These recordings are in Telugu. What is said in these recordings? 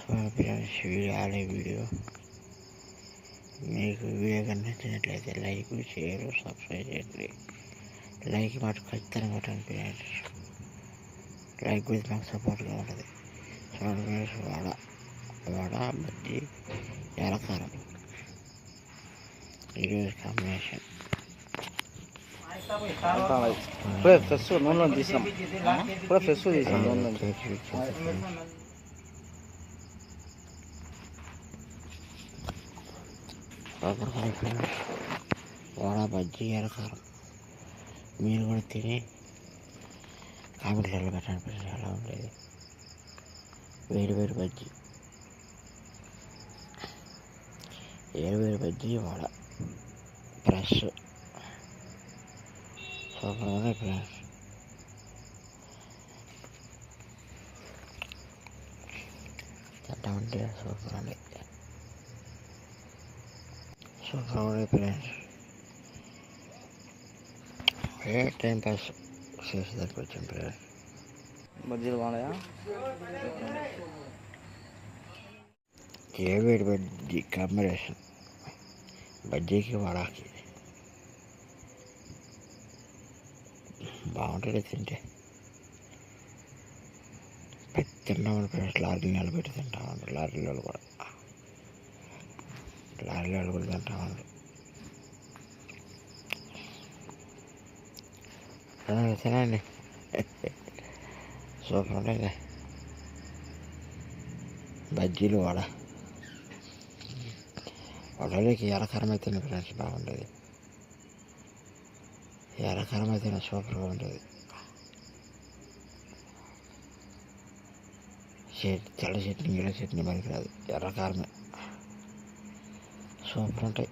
సో ఫ్రెండ్స్ వీడియో ఆడే వీడియో మీకు వీడియో కనిపించినట్లయితే లైక్ షేర్ సబ్స్క్రైబ్ చేయండి లైక్ మాట ఖచ్చితంగా కొట్టండి ఫ్రెండ్స్ లైక్ గురించి మాకు సపోర్ట్గా ఉంటుంది చూడండి ఫ్రెండ్స్ వడ వడ బజ్జి ఎలకారం ఈరోజు కాంబినేషన్ ఇప్పుడే ఫ్రెష్ నూనెలో తీసినాం ఇప్పుడే ఫ్రెష్ తీసినాం నూనెలో సూపర్ ఫ్రెండ్స్ వడ బజ్జి ఎలకారం మీరు కూడా తిని కామెంట్లలో పెట్టండి ఫ్రెండ్స్ ఎలా ఉండేది వేడి వేడి బజ్జి వేడి వేడి బజ్జి వడ ఫ్రెష్ సూపర్ ఉన్నాయి ఫ్రెండ్స్ తింటా ఉంటే సూపర్ ఉంది సూపర్ ఉన్నాయి ఫ్రెండ్స్ ఏ టైం పాస్ చేసేదానికి వచ్చాం ఫ్రెండ్స్ బజ్జీలు బాగున్నాయా ఏ వేడి బజ్జీ కాంబినేషన్ బజ్జీకి వడాకి బాగుంటుంది తింటే పెద్ద ఫ్రెండ్స్ లారీ నిలబెట్టి తింటామండి లారీలో కూడా లారీలో అడుగులు తింటామండి తినండి తినండి. సూపర్ ఉండండి బజ్జీలు వడ. వడలోకి ఎర్రకారం అయితే ఫ్రెండ్స్ బాగుండేది. ఎర్రకారం అయితే సూపర్గా ఉంటుంది చెట్ తెల్ల చట్నీ గిల్ల చట్నీ మనకి రాదు. ఎర్రకారమే సూపర్ ఉంటాయి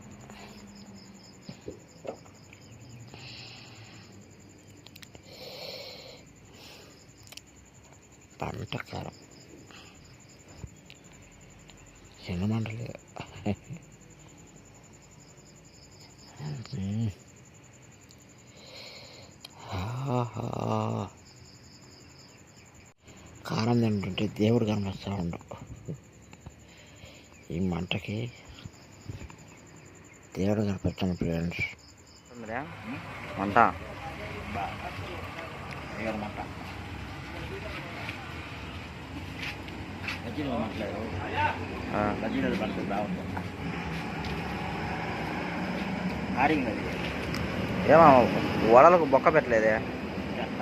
పంట కారం. చిన్న మంటలు కారం తింటుంటే దేవుడు కనిపిస్తూ ఉండవు ఈ మంటకి పడుతుంది బాగుంటుంది ఆరింగ్ అది ఏమో వడలకు బొక్క పెట్టలేదే చెత్త